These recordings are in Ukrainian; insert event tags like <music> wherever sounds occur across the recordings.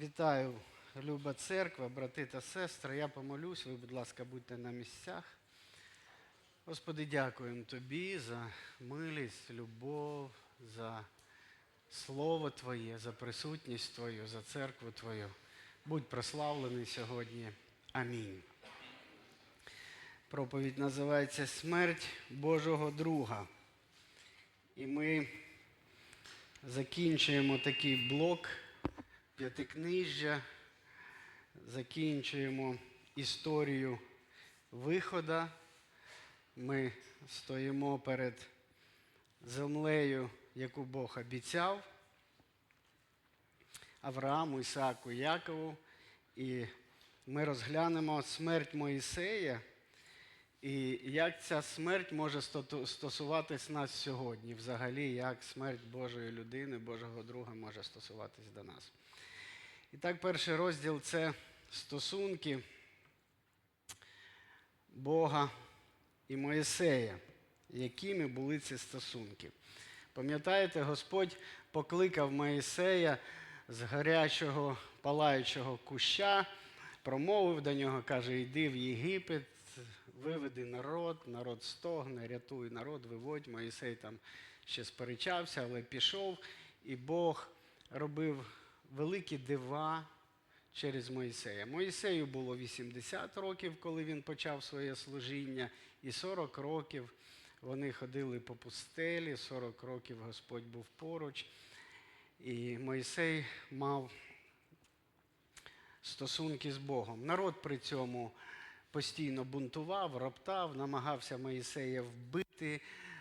Вітаю, люба церква, брати та сестри. Я помолюсь, ви, будь ласка, будьте на місцях. Господи, дякуємо Тобі за милість, любов, за Слово Твоє, за присутність Твою, за церкву Твою. Будь прославлений сьогодні. Амінь. Проповідь називається Смерть Божого друга. І ми закінчуємо такий блок п'ятикнижжя, закінчуємо історію виходу. Ми стоїмо перед землею, яку Бог обіцяв Аврааму, Ісааку, Якову. І ми розглянемо смерть Моїсея. І як ця смерть може стосуватись нас сьогодні, взагалі, як смерть Божої людини, Божого друга може стосуватись до нас. І так, перший розділ це стосунки Бога і Моїсея. Якими були ці стосунки? Пам'ятаєте, Господь покликав Моїсея з гарячого палаючого куща, промовив до нього, каже: йди в Єгипет, виведи народ, народ стогне, рятуй народ, виводь. Моїсей там ще сперечався, але пішов, і Бог робив великі дива через Моїсея. Моїсею було 80 років, коли він почав своє служіння, і 40 років вони ходили по пустелі, 40 років Господь був поруч. І Моїсей мав стосунки з Богом. Народ при цьому постійно бунтував, роптав, намагався Моїсея вбити.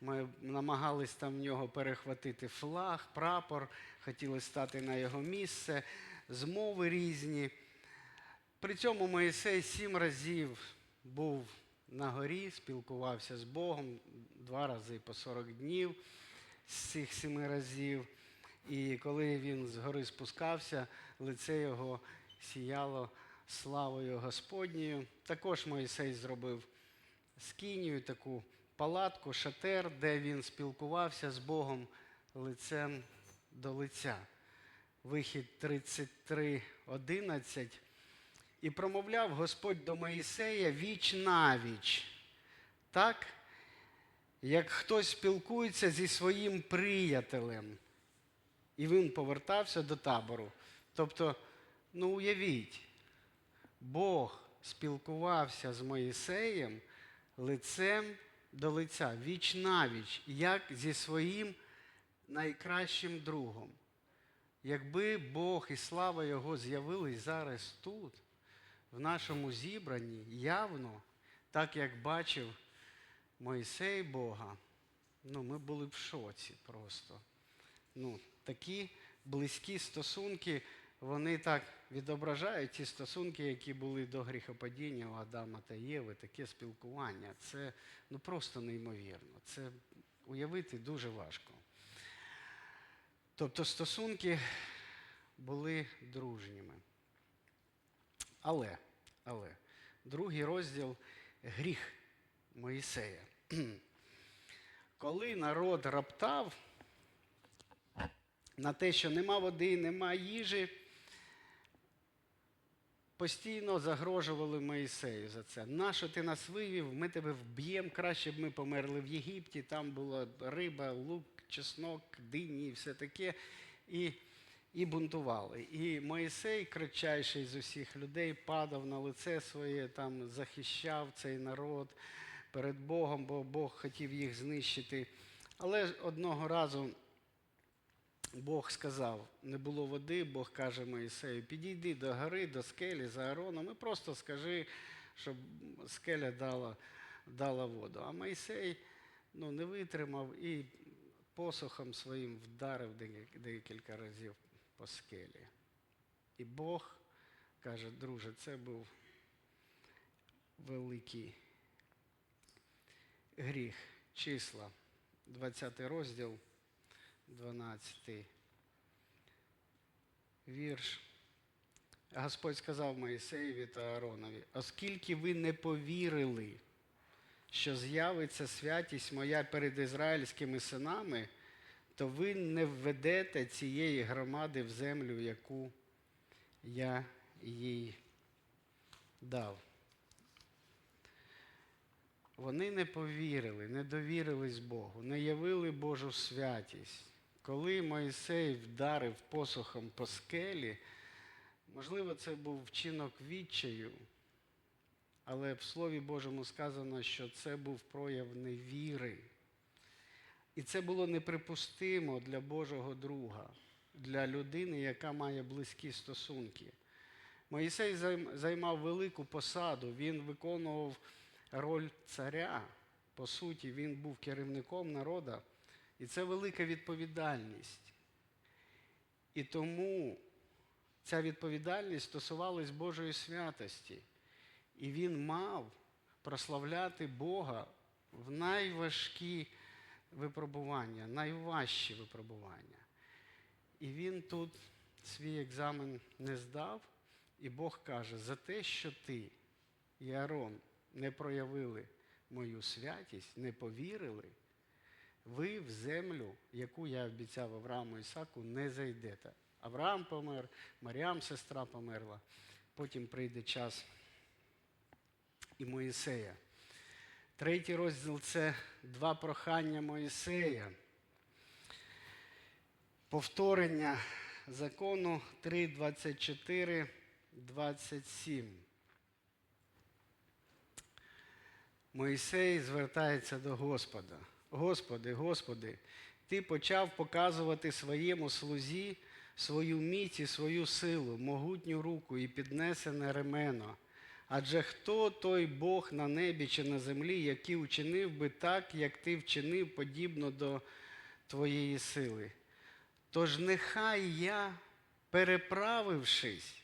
Ми намагались там в нього перехватити флаг, прапор, хотіли стати на його місце, змови різні. При цьому Моїсей сім разів був на горі, спілкувався з Богом два рази по 40 днів з цих семи разів. І коли він з гори спускався, лице його сіяло славою Господньою. Також Моїсей зробив скинію, таку палатку, шатер, де він спілкувався з Богом лицем до лиця. Вихід 33.11. І промовляв Господь до Моїсея віч навіч, так, як хтось спілкується зі своїм приятелем. І він повертався до табору. Тобто, ну уявіть, Бог спілкувався з Моїсеєм лицем до лиця, віч навіч, як зі своїм найкращим другом. Якби Бог і слава Його з'явились зараз тут, в нашому зібранні, явно, так як бачив Мойсей Бога, ну, ми були б в шоці просто. Ну, такі близькі стосунки, вони так відображають ті стосунки, які були до гріхопадіння у Адама та Єви, таке спілкування. Це ну, просто неймовірно. Це уявити дуже важко. Тобто стосунки були дружніми. Але, але, другий розділ гріх Моїсея. <clears throat> Коли народ раптав на те, що нема води, нема їжі, постійно загрожували Моїсею за це. Нащо ти нас вивів, ми тебе вб'ємо, краще б ми померли в Єгипті, там була риба, лук, чеснок, дині і все таке. І, і бунтували. І Моїсей, кратчайший з усіх людей, падав на лице своє, там захищав цей народ перед Богом, бо Бог хотів їх знищити. Але одного разу Бог сказав, не було води, Бог каже Моїсею, підійди до гори, до скелі за Аароном і просто скажи, щоб скеля дала, дала воду. А Моїсей ну, не витримав і посохом своїм вдарив декілька разів по скелі. І Бог каже, друже, це був великий гріх. Числа, 20 розділ. 12 вірш. Господь сказав Моїсеєві та Ааронові, оскільки ви не повірили, що з'явиться святість моя перед ізраїльськими синами, то ви не введете цієї громади в землю, яку я їй дав. Вони не повірили, не довірились Богу, не явили Божу святість. Коли Мойсей вдарив посохом по скелі, можливо, це був вчинок відчаю, але в Слові Божому сказано, що це був прояв невіри. І це було неприпустимо для Божого друга, для людини, яка має близькі стосунки. Моїсей займав велику посаду, він виконував роль царя. По суті, він був керівником народу, і це велика відповідальність. І тому ця відповідальність стосувалась Божої святості. І він мав прославляти Бога в найважкі випробування, найважчі випробування. І він тут свій екзамен не здав, і Бог каже, за те, що ти і Аарон не проявили мою святість, не повірили, ви в землю, яку я обіцяв Аврааму Ісаку, не зайдете. Авраам помер, Маріам, сестра померла. Потім прийде час і Моїсея. Третій розділ це два прохання Моїсея. Повторення закону 3, 24, 27. Моїсей звертається до Господа. Господи, Господи, Ти почав показувати своєму слузі свою міць і свою силу, могутню руку і піднесене ремено. Адже хто той Бог на небі чи на землі, який учинив би так, як ти вчинив, подібно до твоєї сили? Тож нехай я, переправившись,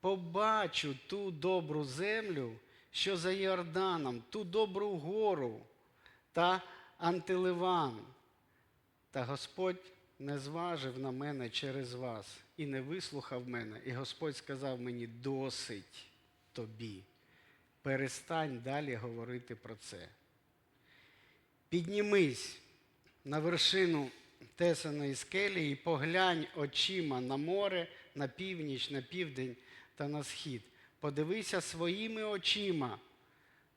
побачу ту добру землю, що за Йорданом, ту добру гору та Антиливан. Та Господь не зважив на мене через вас і не вислухав мене. І Господь сказав мені: досить тобі. Перестань далі говорити про це. Піднімись на вершину тесаної скелі і поглянь очима на море, на північ, на південь та на схід. Подивися своїми очима,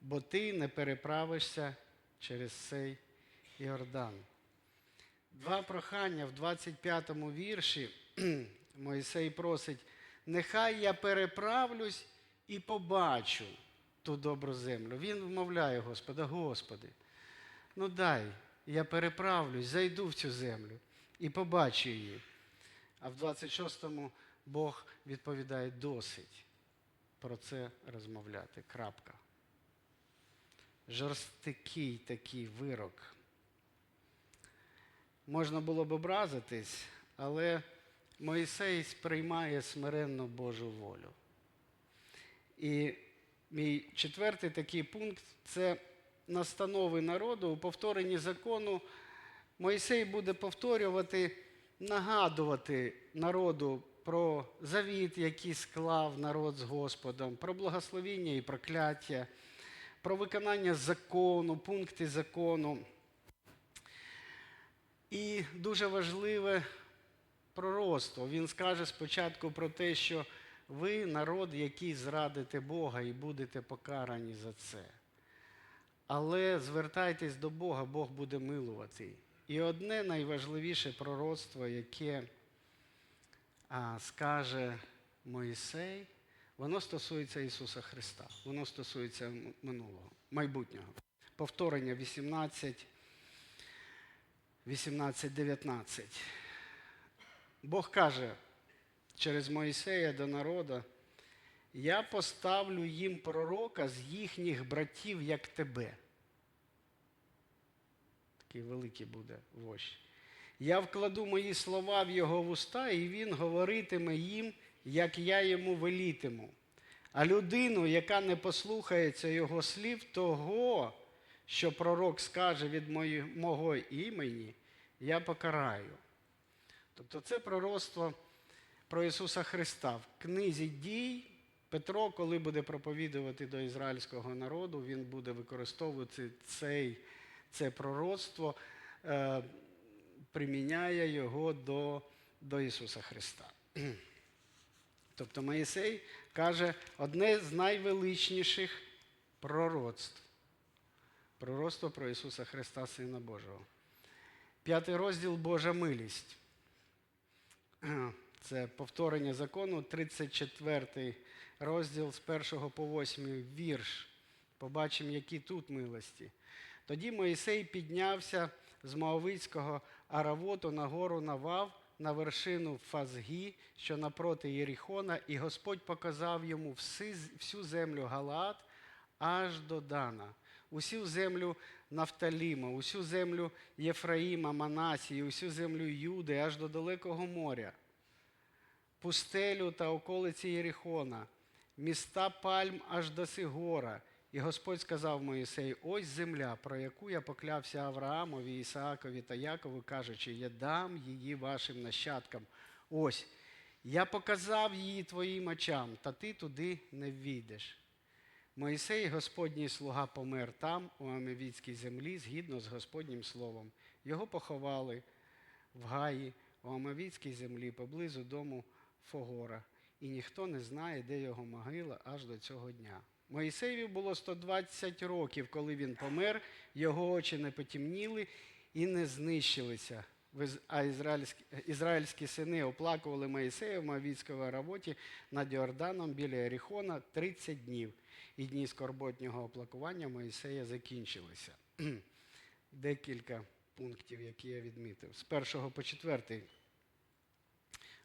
бо ти не переправишся через цей Йордан. Два прохання в 25-му вірші <clears throat> Мойсей просить, нехай я переправлюсь і побачу ту добру землю. Він вмовляє Господа, Господи, ну дай, я переправлюсь, зайду в цю землю і побачу її. А в 26-му Бог відповідає досить про це розмовляти. Крапка. Жорсткий такий вирок. Можна було б образитись, але Моїсей сприймає смиренну Божу волю. І мій четвертий такий пункт це настанови народу у повторенні закону. Моїсей буде повторювати, нагадувати народу про завіт, який склав народ з Господом, про благословіння і прокляття, про виконання закону, пункти закону. І дуже важливе пророцтво. Він скаже спочатку про те, що ви народ, який зрадите Бога і будете покарані за це. Але звертайтесь до Бога, Бог буде милувати. І одне найважливіше пророцтво, яке а, скаже Моїсей, воно стосується Ісуса Христа, воно стосується минулого, майбутнього. Повторення 18, 18-19. Бог каже через Моїсея до народу, я поставлю їм пророка з їхніх братів, як тебе. Такий великий буде вождь. Я вкладу мої слова в його вуста, і він говоритиме їм, як я йому велітиму. А людину, яка не послухається його слів, того, що пророк скаже від мого імені, я покараю. Тобто це пророцтво про Ісуса Христа. В книзі дій Петро, коли буде проповідувати до ізраїльського народу, він буде використовувати цей, це пророцтво, е, приміняє його до, до Ісуса Христа. <clears throat> Тобто Моїсей каже одне з найвеличніших пророцтв. Пророцтво про Ісуса Христа, Сина Божого. П'ятий розділ Божа милість. <clears throat> Це повторення закону, 34 розділ з 1 по 8 вірш. Побачимо, які тут милості. Тоді Моїсей піднявся з Моавицького Аравоту на гору Навав, на вершину Фазгі, що напроти Єріхона, і Господь показав йому всю землю Галаад аж до Дана, усю землю Нафталіма, усю землю Єфраїма, Манасії, усю землю Юди, аж до далекого моря, пустелю та околиці Єріхона, міста Пальм аж до Сигора. І Господь сказав Моїсею, ось земля, про яку я поклявся Авраамові, Ісаакові та Якову, кажучи, я дам її вашим нащадкам. Ось, я показав її твоїм очам, та ти туди не ввійдеш. Моїсей, Господній слуга, помер там, у Амевіцькій землі, згідно з Господнім словом. Його поховали в Гаї, у Амавіцькій землі, поблизу дому Фогора. І ніхто не знає, де його могила аж до цього дня. Моїсеєві було 120 років, коли він помер, його очі не потемніли і не знищилися. А ізраїльські, ізраїльські сини оплакували Моїсея в Моавіцькому роботі над Йорданом біля Еріхона 30 днів. І дні скорботнього оплакування Моїсея закінчилися. <clears throat> Декілька пунктів, які я відмітив. З першого по четвертий.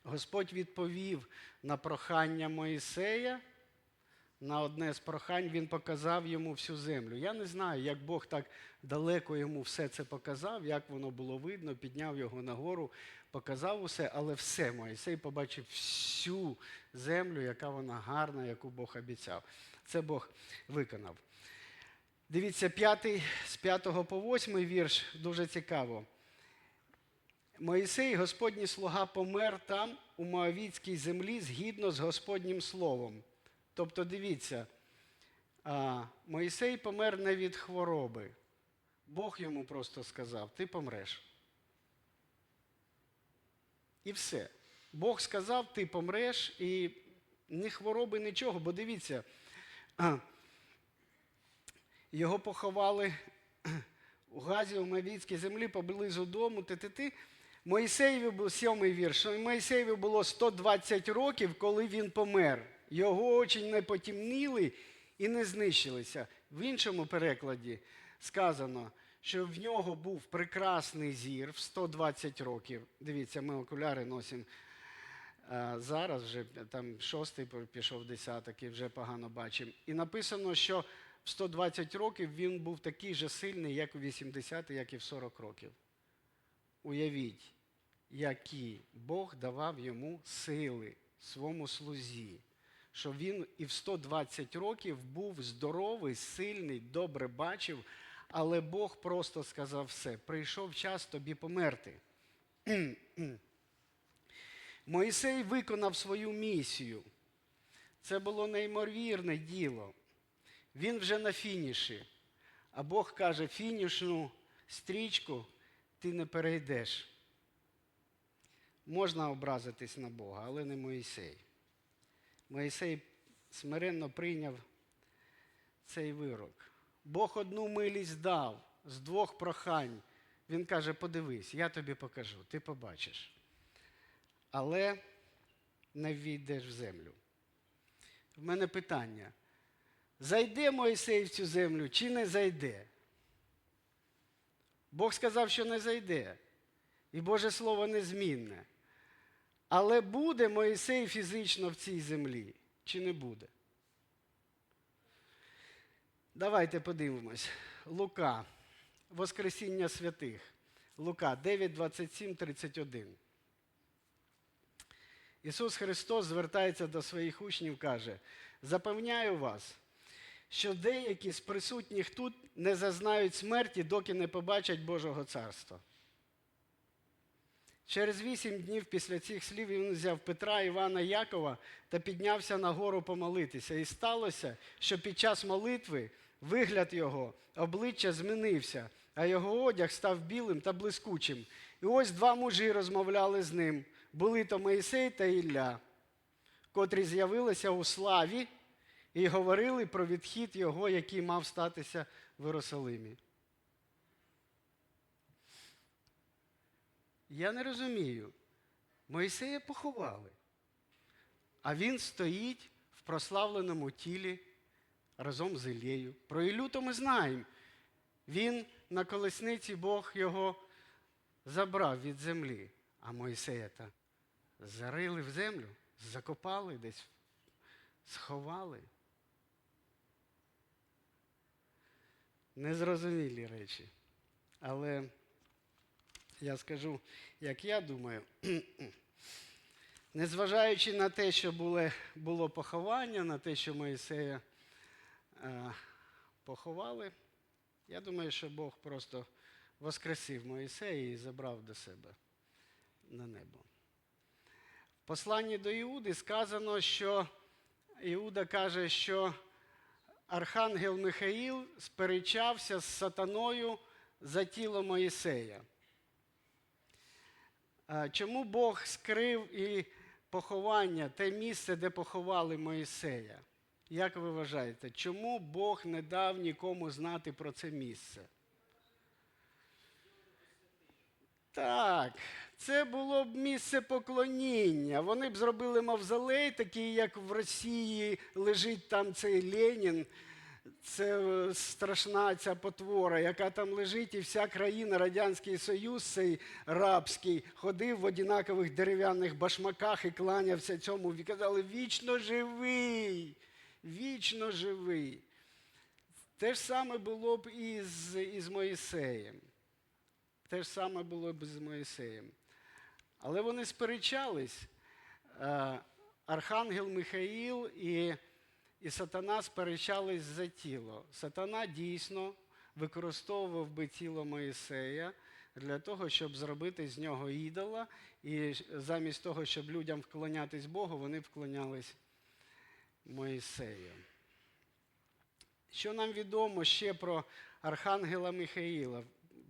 Господь відповів на прохання Моїсея. На одне з прохань він показав йому всю землю. Я не знаю, як Бог так далеко йому все це показав, як воно було видно, підняв його нагору, показав усе, але все Моїсей побачив всю землю, яка вона гарна, яку Бог обіцяв. Це Бог виконав. Дивіться, п'ятий, з 5 по 8 вірш дуже цікаво. Моїсей, Господній слуга, помер там, у Моавіцькій землі, згідно з Господнім словом. Тобто, дивіться, Моїсей помер не від хвороби. Бог йому просто сказав: ти помреш. І все. Бог сказав, ти помреш, і ні хвороби, нічого. Бо дивіться, його поховали у Газі, у Мавіцькій землі, поблизу дому. Ти-ти-ти. Моїсеєві сьомий вірш. Моїсеєві було 120 років, коли він помер. Його очі не потемніли і не знищилися. В іншому перекладі сказано, що в нього був прекрасний зір в 120 років. Дивіться, ми окуляри носимо. Зараз вже там шостий пішов десяток і вже погано бачимо. І написано, що в 120 років він був такий же сильний, як у 80, як і в 40 років. Уявіть, які Бог давав йому сили своєму слузі, що він і в 120 років був здоровий, сильний, добре бачив, але Бог просто сказав все: прийшов час тобі померти. <clears throat> Моїсей виконав свою місію. Це було неймовірне діло. Він вже на фініші. А Бог каже, фінішну стрічку ти не перейдеш. Можна образитись на Бога, але не Моїсей. Моїсей смиренно прийняв цей вирок. Бог одну милість дав з двох прохань. Він каже: подивись, я тобі покажу, ти побачиш. Але не ввійдеш в землю. В мене питання: зайде Моїсей в цю землю чи не зайде? Бог сказав, що не зайде. І Боже Слово незмінне. Але буде Моїсей фізично в цій землі, чи не буде? Давайте подивимось. Лука, Воскресіння святих. Лука 9, 27, 31. Ісус Христос звертається до своїх учнів, каже: запевняю вас, що деякі з присутніх тут не зазнають смерті, доки не побачать Божого царства. Через вісім днів після цих слів він взяв Петра, Івана Якова та піднявся на гору помолитися. І сталося, що під час молитви вигляд його, обличчя змінився, а його одяг став білим та блискучим. І ось два мужі розмовляли з ним. Були то Моїсей та Ілля. котрі з'явилися у славі і говорили про відхід його, який мав статися в Єрусалимі. Я не розумію. Моїсея поховали, а він стоїть в прославленому тілі разом з Іллею. Про Іллю то ми знаємо. Він на колесниці Бог його забрав від землі, а Моїсея та зарили в землю, закопали десь, сховали. Незрозумілі речі. Але я скажу, як я думаю, незважаючи на те, що було, було поховання, на те, що Моїсея е, поховали, я думаю, що Бог просто воскресив Моїсея і забрав до себе на небо. В посланні до Іуди сказано, що Іуда каже, що архангел Михаїл сперечався з сатаною за тіло Моїсея. Чому Бог скрив і поховання, те місце, де поховали Моїсея? Як ви вважаєте, чому Бог не дав нікому знати про це місце? Так, це було б місце поклоніння. Вони б зробили мавзолей, такий, як в Росії лежить там цей Ленін. Це е, страшна ця потвора, яка там лежить, і вся країна, Радянський Союз, цей рабський, ходив в однакових дерев'яних башмаках і кланявся цьому. І казали, вічно живий, вічно живий. Те ж саме було б і з, і з Моїсеєм. Те ж саме було б з Моїсеєм. Але вони сперечались. Е, Архангел Михаїл і, і Сатана сперечались за тіло. Сатана дійсно використовував би тіло Моїсея для того, щоб зробити з нього ідола, і замість того, щоб людям вклонятись Богу, вони вклонялись Моїсею. Що нам відомо ще про Архангела Михаїла?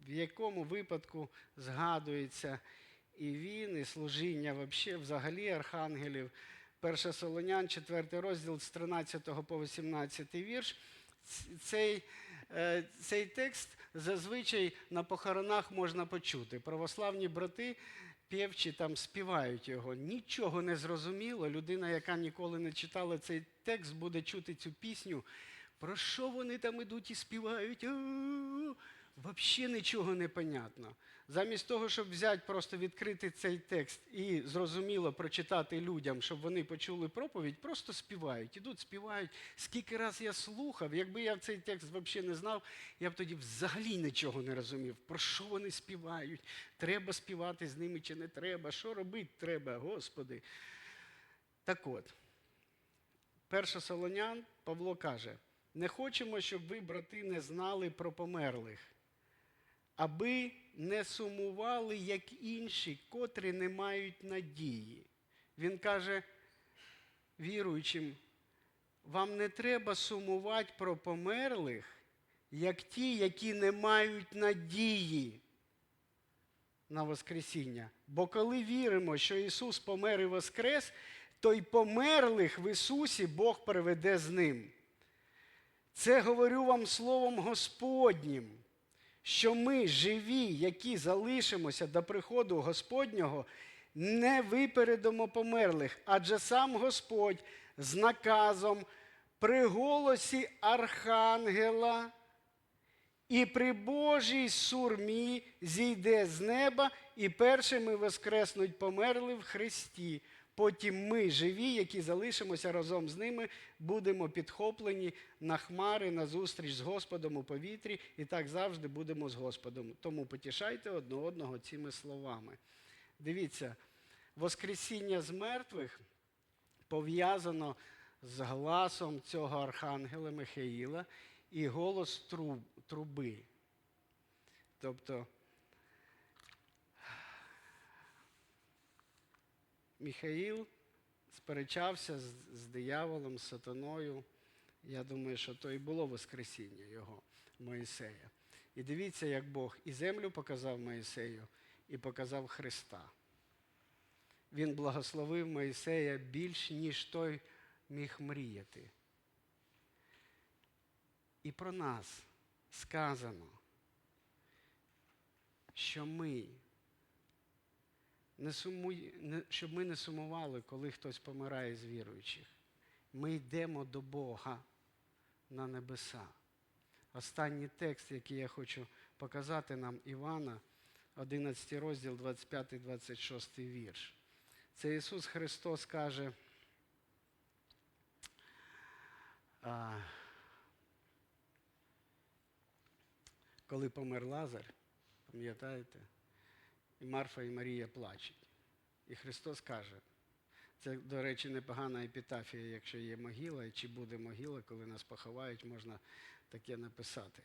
В якому випадку згадується і він, і служіння взагалі архангелів. 1 Солонян, 4 розділ з 13 по 18 вірш. Цей, е, цей текст зазвичай на похоронах можна почути. Православні брати півчі там співають його. Нічого не зрозуміло. Людина, яка ніколи не читала цей текст, буде чути цю пісню. Про що вони там ідуть і співають? Взагалі нічого не понятно. Замість того, щоб взяти, просто відкрити цей текст і зрозуміло прочитати людям, щоб вони почули проповідь, просто співають. Ідуть, співають. Скільки раз я слухав, якби я цей текст взагалі не знав, я б тоді взагалі нічого не розумів. Про що вони співають? Треба співати з ними чи не треба? Що робити треба, Господи? Так от, перша Солонян Павло каже: не хочемо, щоб ви, брати, не знали про померлих аби не сумували, як інші, котрі не мають надії. Він каже віруючим, вам не треба сумувати про померлих, як ті, які не мають надії на Воскресіння. Бо коли віримо, що Ісус помер і воскрес, то й померлих в Ісусі Бог приведе з Ним. Це говорю вам Словом Господнім що ми живі, які залишимося до приходу Господнього, не випередимо померлих, адже сам Господь з наказом при голосі Архангела і при Божій сурмі зійде з неба і першими воскреснуть померли в Христі. Потім ми, живі, які залишимося разом з ними, будемо підхоплені на хмари, на зустріч з Господом у повітрі, і так завжди будемо з Господом. Тому потішайте одне одного цими словами. Дивіться, Воскресіння з мертвих пов'язано з гласом цього архангела Михаїла і голос труб, труби. Тобто Міхаїл сперечався з, з дияволом, з сатаною. Я думаю, що то і було Воскресіння його, Моїсея. І дивіться, як Бог і землю показав Моїсею, і показав Христа. він благословив Моїсея більш, ніж той міг мріяти. І про нас сказано, що ми не сумуй, не, щоб ми не сумували, коли хтось помирає з віруючих. Ми йдемо до Бога на небеса. Останній текст, який я хочу показати нам Івана, 11 розділ, 25-26 вірш. Це Ісус Христос каже, коли помер Лазар, пам'ятаєте, і Марфа і Марія плачуть. І Христос каже, це, до речі, непогана епітафія, якщо є могила, чи буде могила, коли нас поховають, можна таке написати.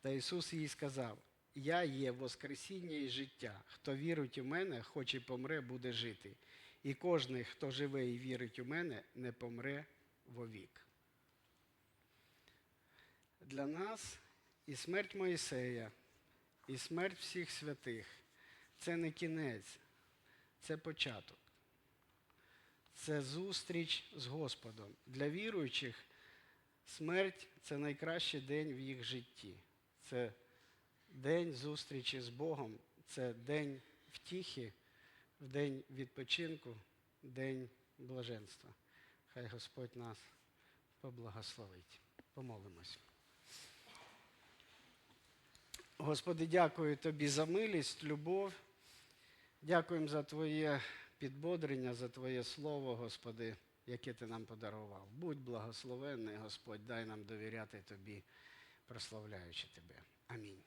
Та Ісус їй сказав: Я є Воскресіння і життя. Хто вірить у мене, хоч і помре, буде жити. І кожний, хто живе і вірить у мене, не помре вовік. Для нас і смерть Моїсея, і смерть всіх святих це не кінець, це початок. Це зустріч з Господом. Для віруючих смерть це найкращий день в їх житті. Це день зустрічі з Богом, це день втіхи, день відпочинку, день блаженства. Хай Господь нас поблагословить. Помолимось. Господи, дякую Тобі за милість, любов. Дякуємо за Твоє підбодрення, за Твоє Слово, Господи, яке Ти нам подарував. Будь благословенний, Господь, дай нам довіряти Тобі, прославляючи Тебе. Амінь.